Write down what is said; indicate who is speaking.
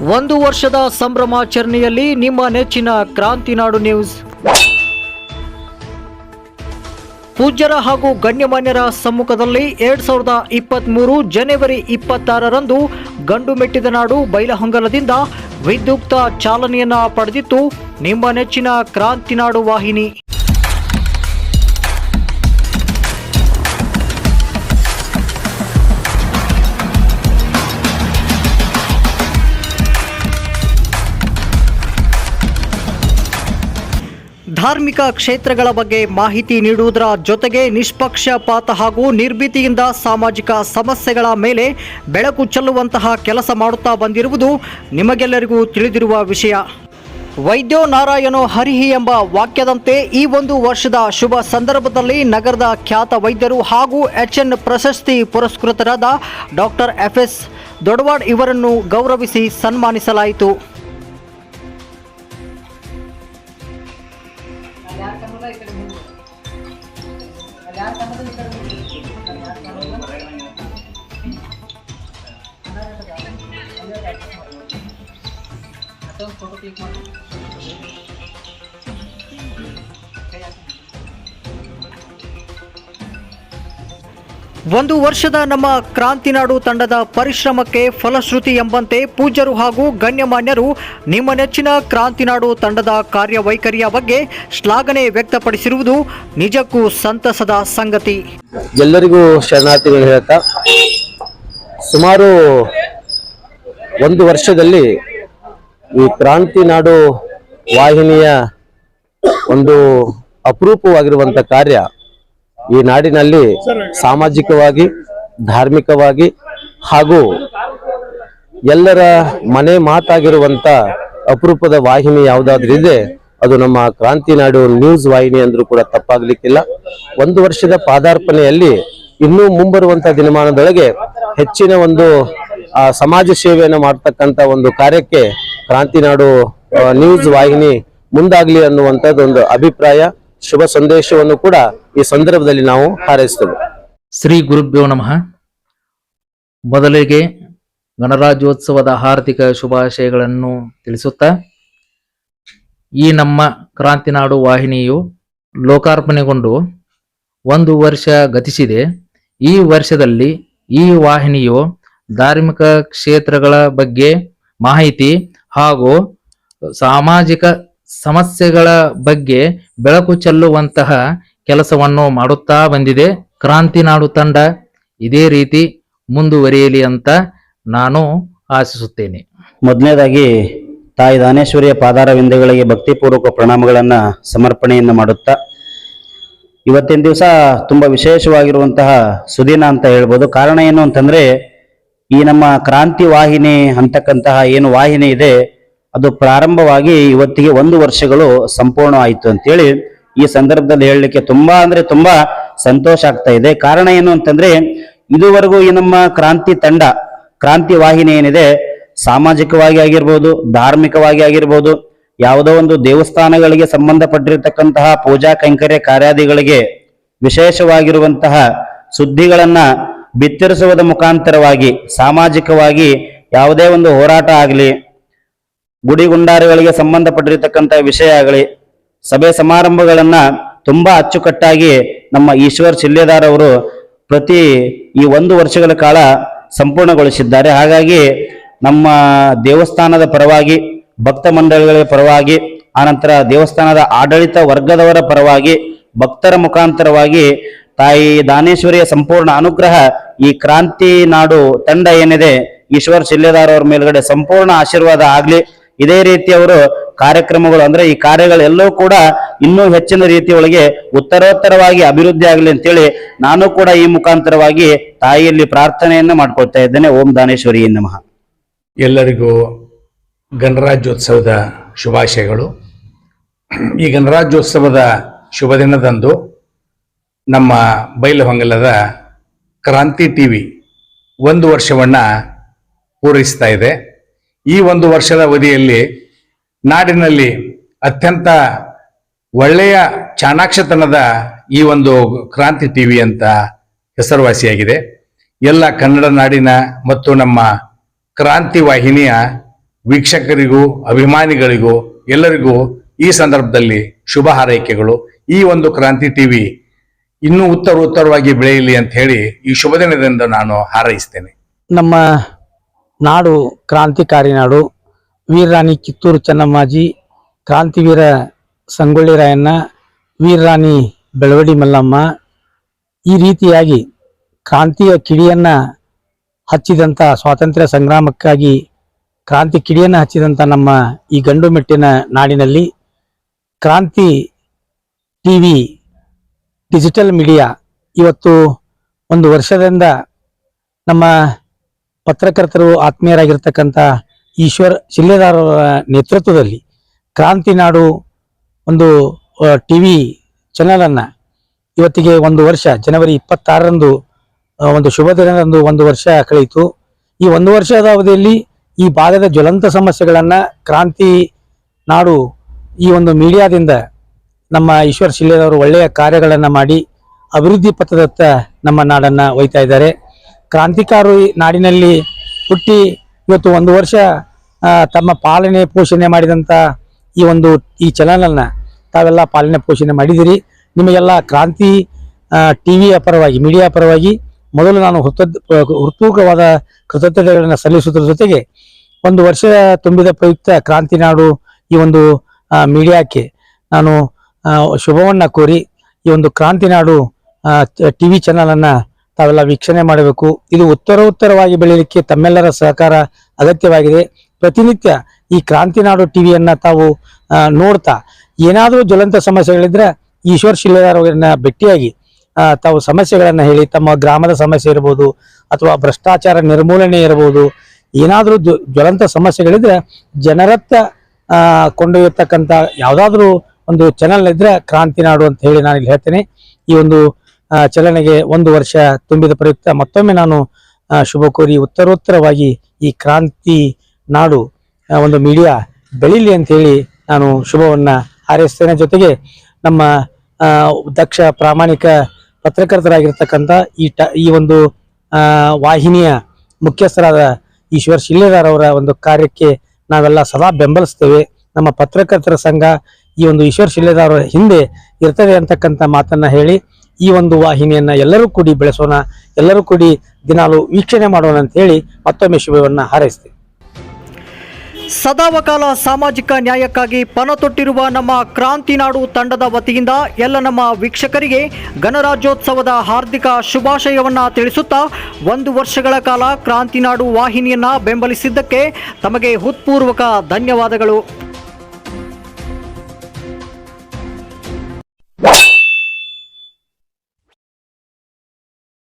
Speaker 1: ಒಂದು ವರ್ಷದ ಸಂಭ್ರಮಾಚರಣೆಯಲ್ಲಿ ನಿಮ್ಮ ನೆಚ್ಚಿನ ಕ್ರಾಂತಿನಾಡು ನ್ಯೂಸ್. ಪೂಜ್ಯರ ಹಾಗೂ ಗಣ್ಯಮಾನ್ಯರ ಸಮ್ಮುಖದಲ್ಲಿ ಎರಡ್ ಸಾವಿರದ ಇಪ್ಪತ್ತ್ಮೂರು ಜನವರಿ ಇಪ್ಪತ್ತಾರರಂದು ಗಂಡು ಮೆಟ್ಟಿದ ನಾಡು ಬೈಲಹೊಂಗಲದಿಂದ ವಿದ್ಯುಕ್ತ ಚಾಲನೆಯನ್ನ ಪಡೆದಿತ್ತು ನಿಮ್ಮ ನೆಚ್ಚಿನ ಕ್ರಾಂತಿನಾಡು ವಾಹಿನಿ. ಧಾರ್ಮಿಕ ಕ್ಷೇತ್ರಗಳ ಬಗ್ಗೆ ಮಾಹಿತಿ ನೀಡುವುದರ ಜೊತೆಗೆ ನಿಷ್ಪಕ್ಷಪಾತ ಹಾಗೂ ನಿರ್ಭೀತಿಯಿಂದ ಸಾಮಾಜಿಕ ಸಮಸ್ಯೆಗಳ ಮೇಲೆ ಬೆಳಕು ಚೆಲ್ಲುವಂತಹ ಕೆಲಸ ಮಾಡುತ್ತಾ ಬಂದಿರುವುದು ನಿಮಗೆಲ್ಲರಿಗೂ ತಿಳಿದಿರುವ ವಿಷಯ. ವೈದ್ಯೋ ನಾರಾಯಣೋ ಹರಿಹಿ ಎಂಬ ವಾಕ್ಯದಂತೆ ಈ ಒಂದು ವರ್ಷದ ಶುಭ ಸಂದರ್ಭದಲ್ಲಿ ನಗರದ ಖ್ಯಾತ ವೈದ್ಯರು ಹಾಗೂ ಎಚ್ ಎನ್ ಪ್ರಶಸ್ತಿ ಪುರಸ್ಕೃತರಾದ ಡಾಕ್ಟರ್ ಎಫ್ ಎಸ್ ದೊಡವಾಡ್ ಇವರನ್ನು ಗೌರವಿಸಿ ಸನ್ಮಾನಿಸಲಾಯಿತು. ಒಂದು ವರ್ಷದ ನಮ್ಮ ಕ್ರಾಂತಿನಾಡು ತಂಡದ ಪರಿಶ್ರಮಕ್ಕೆ ಫಲಶ್ರುತಿ ಎಂಬಂತೆ ಪೂಜ್ಯರು ಹಾಗೂ ಗಣ್ಯಮಾನ್ಯರು ನಿಮ್ಮ ನೆಚ್ಚಿನ ಕ್ರಾಂತಿನಾಡು ತಂಡದ ಕಾರ್ಯವೈಖರಿಯ ಬಗ್ಗೆ ಶ್ಲಾಘನೆ ವ್ಯಕ್ತಪಡಿಸಿರುವುದು ನಿಜಕ್ಕೂ ಸಂತಸದ ಸಂಗತಿ.
Speaker 2: ಎಲ್ಲರಿಗೂ ಶರಣಾರ್ಥಿಗಳು ಹೇಳ್ತಾ, ಸುಮಾರು ಒಂದು ವರ್ಷದಲ್ಲಿ ಈ ಕ್ರಾಂತಿ ನಾಡು ವಾಹಿನಿಯ ಒಂದು ಅಪರೂಪವಾಗಿರುವಂತ ಕಾರ್ಯ ಈ ನಾಡಿನಲ್ಲಿ ಸಾಮಾಜಿಕವಾಗಿ, ಧಾರ್ಮಿಕವಾಗಿ ಹಾಗೂ ಎಲ್ಲರ ಮನೆ ಮಾತಾಗಿರುವಂತ ಅಪರೂಪದ ವಾಹಿನಿ ಯಾವುದಾದ್ರೂ ಇದೆ ಅದು ನಮ್ಮ ಕ್ರಾಂತಿ ನಾಡು ನ್ಯೂಸ್ ವಾಹಿನಿ ಅಂದ್ರೂ ಕೂಡ ತಪ್ಪಾಗ್ಲಿಕ್ಕಿಲ್ಲ. ಒಂದು ವರ್ಷದ ಪಾದಾರ್ಪಣೆಯಲ್ಲಿ ಇನ್ನೂ ಮುಂಬರುವಂತ ದಿನಮಾನದೊಳಗೆ ಹೆಚ್ಚಿನ ಒಂದು ಸಮಾಜ ಸೇವೆಯನ್ನು ಮಾಡತಕ್ಕಂತ ಒಂದು ಕಾರ್ಯಕ್ಕೆ ಕ್ರಾಂತಿನಾಡು ನ್ಯೂಸ್ ವಾಹಿನಿ ಮುಂದಾಗ್ಲಿ ಅನ್ನುವಂಥದ್ದು ಒಂದು ಅಭಿಪ್ರಾಯ, ಶುಭ ಸಂದೇಶವನ್ನು ಕೂಡ ಈ ಸಂದರ್ಭದಲ್ಲಿ ನಾವು ಹಾರೈಸ್ತೇವೆ.
Speaker 3: ಶ್ರೀ ಗುರುಭ್ಯೋ ನಮಃ. ಮೊದಲಿಗೆ ಗಣರಾಜ್ಯೋತ್ಸವದ ಹಾರ್ದಿಕ ಶುಭಾಶಯಗಳನ್ನು ತಿಳಿಸುತ್ತಾ, ಈ ನಮ್ಮ ಕ್ರಾಂತಿನಾಡು ವಾಹಿನಿಯು ಲೋಕಾರ್ಪಣೆಗೊಂಡು ಒಂದು ವರ್ಷ ಗತಿಸಿದೆ. ಈ ವರ್ಷದಲ್ಲಿ ಈ ವಾಹಿನಿಯು ಧಾರ್ಮಿಕ ಕ್ಷೇತ್ರಗಳ ಬಗ್ಗೆ ಮಾಹಿತಿ ಹಾಗೂ ಸಾಮಾಜಿಕ ಸಮಸ್ಯೆಗಳ ಬಗ್ಗೆ ಬೆಳಕು ಚೆಲ್ಲುವಂತಹ ಕೆಲಸವನ್ನು ಮಾಡುತ್ತಾ ಬಂದಿದೆ ಕ್ರಾಂತಿನಾಡು ತಂಡ. ಇದೇ ರೀತಿ ಮುಂದುವರಿಯಲಿ ಅಂತ ನಾನು ಆಶಿಸುತ್ತೇನೆ.
Speaker 4: ಮೊದಲನೇದಾಗಿ, ತಾಯಿ ದಾನೇಶ್ವರಿಯ ಪಾದಾರವಿಂದಗಳಿಗೆ ಭಕ್ತಿಪೂರ್ವಕ ಪ್ರಣಾಮಗಳನ್ನು ಸಮರ್ಪಣೆಯನ್ನು ಮಾಡುತ್ತಾ, ಇವತ್ತಿನ ದಿವಸ ತುಂಬ ವಿಶೇಷವಾಗಿರುವಂತಹ ಸುದಿನ ಅಂತ ಹೇಳ್ಬೋದು. ಕಾರಣ ಏನು ಅಂತಂದ್ರೆ ಈ ನಮ್ಮ ಕ್ರಾಂತಿ ವಾಹಿನಿ ಅಂತಕ್ಕಂತಹ ಏನು ವಾಹಿನಿ ಇದೆ, ಅದು ಪ್ರಾರಂಭವಾಗಿ ಇವತ್ತಿಗೆ ಒಂದು ವರ್ಷಗಳು ಸಂಪೂರ್ಣ ಆಯಿತು ಅಂತೇಳಿ ಈ ಸಂದರ್ಭದಲ್ಲಿ ಹೇಳಲಿಕ್ಕೆ ತುಂಬಾ ಅಂದ್ರೆ ತುಂಬಾ ಸಂತೋಷ ಆಗ್ತಾ ಇದೆ. ಕಾರಣ ಏನು ಅಂತಂದ್ರೆ, ಇದುವರೆಗೂ ಈ ನಮ್ಮ ಕ್ರಾಂತಿ ತಂಡ, ಕ್ರಾಂತಿ ವಾಹಿನಿ ಏನಿದೆ, ಸಾಮಾಜಿಕವಾಗಿ ಆಗಿರ್ಬೋದು, ಧಾರ್ಮಿಕವಾಗಿ ಆಗಿರ್ಬೋದು, ಯಾವುದೋ ಒಂದು ದೇವಸ್ಥಾನಗಳಿಗೆ ಸಂಬಂಧಪಟ್ಟಿರತಕ್ಕಂತಹ ಪೂಜಾ ಕೈಂಕರ್ಯ ಕಾರ್ಯಾದಿಗಳಿಗೆ ವಿಶೇಷವಾಗಿರುವಂತಹ ಸುದ್ದಿಗಳನ್ನ ಬಿತ್ತರಿಸುವುದ ಮುಖಾಂತರವಾಗಿ, ಸಾಮಾಜಿಕವಾಗಿ ಯಾವುದೇ ಒಂದು ಹೋರಾಟ ಆಗಲಿ, ಗುಡಿಗುಂಡಾರಿಗಳಿಗೆ ಸಂಬಂಧಪಟ್ಟಿರತಕ್ಕಂಥ ವಿಷಯ ಆಗಲಿ, ಸಭೆ ಸಮಾರಂಭಗಳನ್ನ ತುಂಬಾ ಅಚ್ಚುಕಟ್ಟಾಗಿ ನಮ್ಮ ಈಶ್ವರ್ ಚಿಲ್ಲೆದಾರ್ ಅವರು ಪ್ರತಿ ಈ ಒಂದು ವರ್ಷಗಳ ಕಾಲ ಸಂಪೂರ್ಣಗೊಳಿಸಿದ್ದಾರೆ. ಹಾಗಾಗಿ ನಮ್ಮ ದೇವಸ್ಥಾನದ ಪರವಾಗಿ, ಭಕ್ತ ಮಂಡಳಿಗಳ ಪರವಾಗಿ, ಆನಂತರ ದೇವಸ್ಥಾನದ ಆಡಳಿತ ವರ್ಗದವರ ಪರವಾಗಿ, ಭಕ್ತರ ಮುಖಾಂತರವಾಗಿ ತಾಯಿ ದಾನೇಶ್ವರಿಯ ಸಂಪೂರ್ಣ ಅನುಗ್ರಹ ಈ ಕ್ರಾಂತಿ ನಾಡು ತಂಡ ಏನಿದೆ, ಈಶ್ವರ್ ಶಿಲ್ಲೆದಾರ್ ಅವ್ರ ಮೇಲ್ಗಡೆ ಸಂಪೂರ್ಣ ಆಶೀರ್ವಾದ ಆಗ್ಲಿ. ಇದೇ ರೀತಿ ಅವರು ಕಾರ್ಯಕ್ರಮಗಳು ಅಂದ್ರೆ ಈ ಕಾರ್ಯಗಳೆಲ್ಲವೂ ಕೂಡ ಇನ್ನೂ ಹೆಚ್ಚಿನ ರೀತಿಯೊಳಗೆ ಉತ್ತರೋತ್ತರವಾಗಿ ಅಭಿವೃದ್ಧಿ ಆಗಲಿ ಅಂತೇಳಿ ನಾನು ಕೂಡ ಈ ಮುಖಾಂತರವಾಗಿ ತಾಯಿಯಲ್ಲಿ ಪ್ರಾರ್ಥನೆಯನ್ನು ಮಾಡ್ಕೊಳ್ತಾ ಇದ್ದೇನೆ. ಓಂ ದಾನೇಶ್ವರಿ ನಮಃ.
Speaker 5: ಎಲ್ಲರಿಗೂ ಗಣರಾಜ್ಯೋತ್ಸವದ ಶುಭಾಶಯಗಳು. ಈ ಗಣರಾಜ್ಯೋತ್ಸವದ ಶುಭ ದಿನದಂದು ನಮ್ಮ ಬೈಲಹೊಂಗಲದ ಕ್ರಾಂತಿ ಟಿವಿ ಒಂದು ವರ್ಷವನ್ನ ಪೂರೈಸ್ತಾ ಇದೆ. ಈ ಒಂದು ವರ್ಷದ ಅವಧಿಯಲ್ಲಿ ನಾಡಿನಲ್ಲಿ ಅತ್ಯಂತ ಒಳ್ಳೆಯ ಚಾಣಾಕ್ಷತನದ ಈ ಒಂದು ಕ್ರಾಂತಿ ಟಿವಿ ಅಂತ ಹೆಸರುವಾಸಿಯಾಗಿದೆ. ಎಲ್ಲ ಕನ್ನಡ ನಾಡಿನ ಮತ್ತು ನಮ್ಮ ಕ್ರಾಂತಿ ವಾಹಿನಿಯ ವೀಕ್ಷಕರಿಗೂ, ಅಭಿಮಾನಿಗಳಿಗೂ, ಎಲ್ಲರಿಗೂ ಈ ಸಂದರ್ಭದಲ್ಲಿ ಶುಭ ಹಾರೈಕೆಗಳು. ಈ ಒಂದು ಕ್ರಾಂತಿ ಟಿವಿ ಇನ್ನೂ ಉತ್ತರ ಉತ್ತರವಾಗಿ ಬೆಳೆಯಲಿ ಅಂತ ಹೇಳಿ ಈ ಶುಭ ದಿನದಿಂದ ನಾನು ಹಾರೈಸ್ತೇನೆ.
Speaker 6: ನಮ್ಮ ನಾಡು ಕ್ರಾಂತಿಕಾರಿ ನಾಡು, ವೀರರಾಣಿ ಕಿತ್ತೂರು ಚೆನ್ನಮ್ಮಾಜಿ, ಕ್ರಾಂತಿವೀರ ಸಂಗೊಳ್ಳಿ ರಾಯಣ್ಣ, ವೀರರಾಣಿ ಬೆಳವಡಿ ಮಲ್ಲಮ್ಮ, ಈ ರೀತಿಯಾಗಿ ಕ್ರಾಂತಿಯ ಕಿಡಿಯನ್ನ ಹಚ್ಚಿದಂಥ ಸ್ವಾತಂತ್ರ್ಯ ಸಂಗ್ರಾಮಕ್ಕಾಗಿ ಕ್ರಾಂತಿ ಕಿಡಿಯನ್ನು ಹಚ್ಚಿದಂಥ ನಮ್ಮ ಈ ಗಂಡು ಮೆಟ್ಟಿನ ನಾಡಿನಲ್ಲಿ ಕ್ರಾಂತಿ ಟಿವಿ ಡಿಜಿಟಲ್ ಮೀಡಿಯಾ ಇವತ್ತು ಒಂದು ವರ್ಷದಿಂದ ನಮ್ಮ ಪತ್ರಕರ್ತರು ಆತ್ಮೀಯರಾಗಿರ್ತಕ್ಕಂಥ ಈಶ್ವರ್ ಶಿಲ್ಲೆದಾರರ ನೇತೃತ್ವದಲ್ಲಿ ಕ್ರಾಂತಿ ನಾಡು ಒಂದು ಟಿ ವಿ ಚಾನಲನ್ನು ಇವತ್ತಿಗೆ ಒಂದು ವರ್ಷ, ಜನವರಿ ಇಪ್ಪತ್ತಾರರಂದು ಒಂದು ಶುಭ ದಿನದಂದು ಒಂದು ವರ್ಷ ಕಳೆಯಿತು. ಈ ಒಂದು ವರ್ಷದ ಅವಧಿಯಲ್ಲಿ ಈ ಭಾಗದ ಜ್ವಲಂತ ಸಮಸ್ಯೆಗಳನ್ನು ಕ್ರಾಂತಿ ನಾಡು ಈ ಒಂದು ಮೀಡಿಯಾದಿಂದ ನಮ್ಮ ಈಶ್ವರ್ ಶಿಲೆಯವರು ಒಳ್ಳೆಯ ಕಾರ್ಯಗಳನ್ನು ಮಾಡಿ ಅಭಿವೃದ್ಧಿ ಪಥದತ್ತ ನಮ್ಮ ನಾಡನ್ನು ಒಯ್ತಾ ಇದ್ದಾರೆ. ಕ್ರಾಂತಿಕಾರಿ ನಾಡಿನಲ್ಲಿ ಹುಟ್ಟಿ ಇವತ್ತು ಒಂದು ವರ್ಷ ತಮ್ಮ ಪಾಲನೆ ಪೋಷಣೆ ಮಾಡಿದಂಥ ಈ ಒಂದು ಈ ಚಾನಲನ್ನು ತಾವೆಲ್ಲ ಪಾಲನೆ ಪೋಷಣೆ ಮಾಡಿದಿರಿ. ನಿಮಗೆಲ್ಲ ಕ್ರಾಂತಿ ಟಿವಿಯ ಪರವಾಗಿ, ಮೀಡಿಯಾ ಪರವಾಗಿ ಮೊದಲು ನಾನು ಹೃತ ಕೃತಜ್ಞತೆಗಳನ್ನು ಸಲ್ಲಿಸುವುದರ ಜೊತೆಗೆ ಒಂದು ವರ್ಷ ತುಂಬಿದ ಪ್ರಯುಕ್ತ ಕ್ರಾಂತಿ ನಾಡು ಈ ಒಂದು ಮೀಡಿಯಾಕ್ಕೆ ನಾನು ಶುಭವನ್ನ ಕೋರಿ ಈ ಒಂದು ಕ್ರಾಂತಿ ನಾಡು ಟಿವಿ ಚಾನಲ್ ಅನ್ನ ತಾವೆಲ್ಲ ವೀಕ್ಷಣೆ ಮಾಡಬೇಕು. ಇದು ಉತ್ತರೋತ್ತರವಾಗಿ ಬೆಳೆಯಲಿಕ್ಕೆ ತಮ್ಮೆಲ್ಲರ ಸಹಕಾರ ಅಗತ್ಯವಾಗಿದೆ. ಪ್ರತಿನಿತ್ಯ ಈ ಕ್ರಾಂತಿ ನಾಡು ಟಿವಿಯನ್ನ ತಾವು ನೋಡ್ತಾ ಏನಾದರೂ ಜ್ವಲಂತ ಸಮಸ್ಯೆಗಳಿದ್ರೆ ಈಶ್ವರ್ ಶಿಲೆದಾರ್ ಅವರನ್ನ ಭೇಟಿಯಾಗಿ ತಾವು ಸಮಸ್ಯೆಗಳನ್ನು ಹೇಳಿ, ತಮ್ಮ ಗ್ರಾಮದ ಸಮಸ್ಯೆ ಇರ್ಬೋದು ಅಥವಾ ಭ್ರಷ್ಟಾಚಾರ ನಿರ್ಮೂಲನೆ ಇರಬಹುದು ಏನಾದರೂ ಜ್ವಲಂತ ಸಮಸ್ಯೆಗಳಿದ್ರೆ ಜನರತ್ತ ಕೊಂಡೊಯ್ಯತಕ್ಕಂಥ ಯಾವುದಾದ್ರೂ ಒಂದು ಚಾನಲ್ ಇದ್ರೆ ಕ್ರಾಂತಿ ನಾಡು ಅಂತ ಹೇಳಿ ನಾನು ಇಲ್ಲಿ ಹೇಳ್ತೇನೆ. ಈ ಒಂದು ಚಲನೆಗೆ ಒಂದು ವರ್ಷ ತುಂಬಿದ ಪ್ರಯುಕ್ತ ಮತ್ತೊಮ್ಮೆ ನಾನು ಶುಭ ಕೋರಿ ಉತ್ತರೋತ್ತರವಾಗಿ ಈ ಕ್ರಾಂತಿ ನಾಡು ಒಂದು ಮೀಡಿಯಾ ಬೆಳೀಲಿ ಅಂತ ಹೇಳಿ ನಾನು ಶುಭವನ್ನ ಹಾರೈಸ್ತೇನೆ. ಜೊತೆಗೆ ನಮ್ಮ ದಕ್ಷ ಪ್ರಾಮಾಣಿಕ ಪತ್ರಕರ್ತರಾಗಿರ್ತಕ್ಕಂಥ ಈ ಟ, ಈ ಒಂದು ವಾಹಿನಿಯ ಮುಖ್ಯಸ್ಥರಾದ ಈಶ್ವರ್ ಶಿಲ್ಲೆದಾರ್ ಅವರ ಒಂದು ಕಾರ್ಯಕ್ಕೆ ನಾವೆಲ್ಲ ಸದಾ ಬೆಂಬಲಿಸ್ತೇವೆ. ನಮ್ಮ ಪತ್ರಕರ್ತರ ಸಂಘ ಈ ಒಂದು ಈಶ್ವರ್ ಶಿಲೆದಾರ ಹಿಂದೆ ಇರ್ತದೆ ಅಂತಕ್ಕಂಥ ಮಾತನ್ನ ಹೇಳಿ ಈ ಒಂದು ವಾಹಿನಿಯನ್ನ ಎಲ್ಲರೂ ಕೂಡಿ ಬೆಳೆಸೋಣ, ಎಲ್ಲರೂ ಕೂಡಿ ದಿನಾಲು ವೀಕ್ಷಣೆ ಮಾಡೋಣ ಅಂತ ಹೇಳಿ ಮತ್ತೊಮ್ಮೆ ಶುಭವನ್ನ ಹಾರೈಸ್ತೇವೆ.
Speaker 1: ಸದಾವಕಾಲ ಸಾಮಾಜಿಕ ನ್ಯಾಯಕ್ಕಾಗಿ ಪಣ ತೊಟ್ಟಿರುವ ನಮ್ಮ ಕ್ರಾಂತಿನಾಡು ತಂಡದ ವತಿಯಿಂದ ಎಲ್ಲ ನಮ್ಮ ವೀಕ್ಷಕರಿಗೆ ಗಣರಾಜ್ಯೋತ್ಸವದ ಹಾರ್ದಿಕ ಶುಭಾಶಯವನ್ನು ತಿಳಿಸುತ್ತಾ ಒಂದು ವರ್ಷಗಳ ಕಾಲ ಕ್ರಾಂತಿನಾಡು ವಾಹಿನಿಯನ್ನ ಬೆಂಬಲಿಸಿದ್ದಕ್ಕೆ ತಮಗೆ ಹೃತ್ಪೂರ್ವಕ ಧನ್ಯವಾದಗಳು.